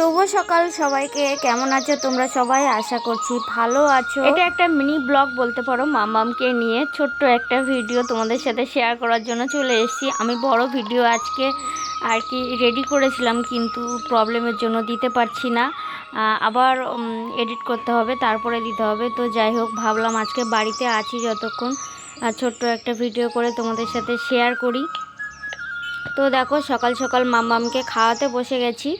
শুভ সকাল সবাইকে। কেমন আছো তোমরা সবাই? আশা করছি ভালো আছো। এটা একটা মিনি ব্লগ বলতে পারো, মামামকে নিয়ে ছোট্ট একটা ভিডিও তোমাদের সাথে শেয়ার করার জন্য চলে এসেছি। আমি বড় ভিডিও আজকে আর কি রেডি করেছিলাম, কিন্তু প্রবলেমের জন্য দিতে পারছি না। আবার এডিট করতে হবে, তারপরে দিতে হবে। তো যাই হোক, ভাবলাম আজকে বাড়িতে আছি যতক্ষণ ছোট্ট একটা ভিডিও করে তোমাদের সাথে শেয়ার করি। তো দেখো, সকাল সকাল মাম্মামকে খাওয়াতে বসে গেছি।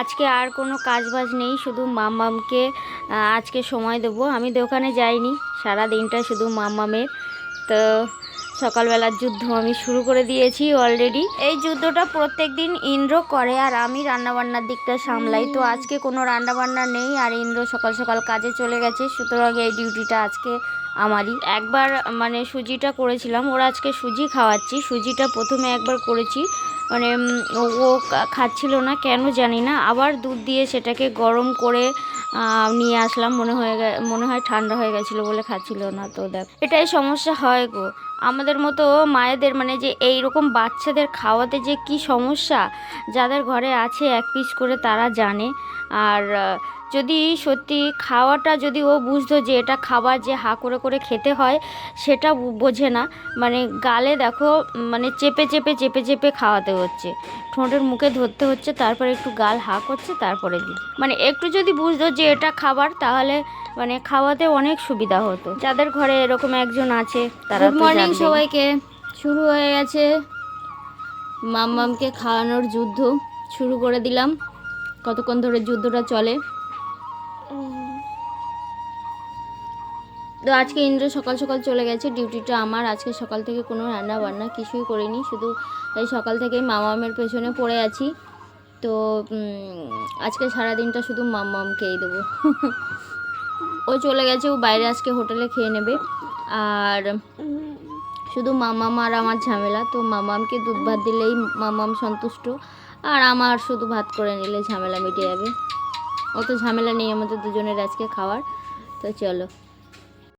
আজকে আর কোনো কাজ বাজ নেই, শুধু মাম্মামকে আজকে সময় দেবো। আমি দোকানে যাইনি সারা দিনটা শুধু মাম্মামের। তো সকালবেলার যুদ্ধ আমি শুরু করে দিয়েছি অলরেডি এই যুদ্ধটা প্রত্যেক দিন ইন্দ্র করে আর আমি রান্নাবান্নার দিকটা সামলাই। তো আজকে কোনো রান্নাবান্না নেই আর ইন্দ্র সকাল সকাল কাজে চলে গেছে, সুতরাং এই ডিউটিটা আজকে আমারই। একবার মানে সুজিটা করেছিলাম। ওরা আজকে সুজি খাওয়াচ্ছি। সুজিটা প্রথমে একবার করেছি। মানে ও- খাচ্ছিল না, কেন জানি না। আবার দুধ দিয়ে সেটাকে গরম করে নিয়ে আসলাম। মনে হয়ে মনে হয় ঠান্ডা হয়ে গেছিল বলে খাচ্ছিল না তো দেখ। এটাই সমস্যা হয় গো। আমাদের মতো মায়েদের মানে যে এই রকম বাচ্চাদের খাওয়াতে যে কি সমস্যা, যাদের ঘরে আছে এক পিস করে তারা জানে। আর যদি সত্যি খাওয়াটা যদি ও বুঝতো যে এটা খাবার যে হা করে করে খেতে হয় সেটা বোঝে না। মানে গালে দেখো মানে চেপে চেপে চেপে চেপে খাওয়াতে হচ্ছে। ঠোঁটের মুখে ধরতে হচ্ছে তারপরে একটু গাল হা করছে তারপরে দিই মানে একটু যদি বুঝতো যে এটা খাবার তাহলে মানে খাওয়াতে অনেক সুবিধা হতো। যাদের ঘরে এরকম একজন আছে তারা গুড মর্নিং সবাইকে। শুরু হয়ে গেছে মাম্মামকে খাওয়ানোর যুদ্ধ। শুরু করে দিলাম। কতক্ষণ ধরে যুদ্ধটা চলে? তো আজকে ইন্দ্র সকাল সকাল চলে গেছে, ডিউটিটা আমার। আজকে সকাল থেকে কোনো রান্না বান্না কিছুই করিনি, শুধু এই সকাল থেকেই মামামের পেছনে পড়ে আছি। তো আজকে সারাদিনটা শুধু মাম্মামকেই দেবো। ও চলে গেছে, ও বাইরে আজকে হোটেলে খেয়ে নেবে। আর শুধু মামাম আর আমার ঝামেলা, তো মামামকে দুধ ভাত দিলেই মামাম সন্তুষ্ট। আর আমার শুধু ভাত করে নিলে ঝামেলা মিটে যাবে। অত ঝামেলা নেই আমাদের দুজনের আজকে খাওয়ার। তো চলো।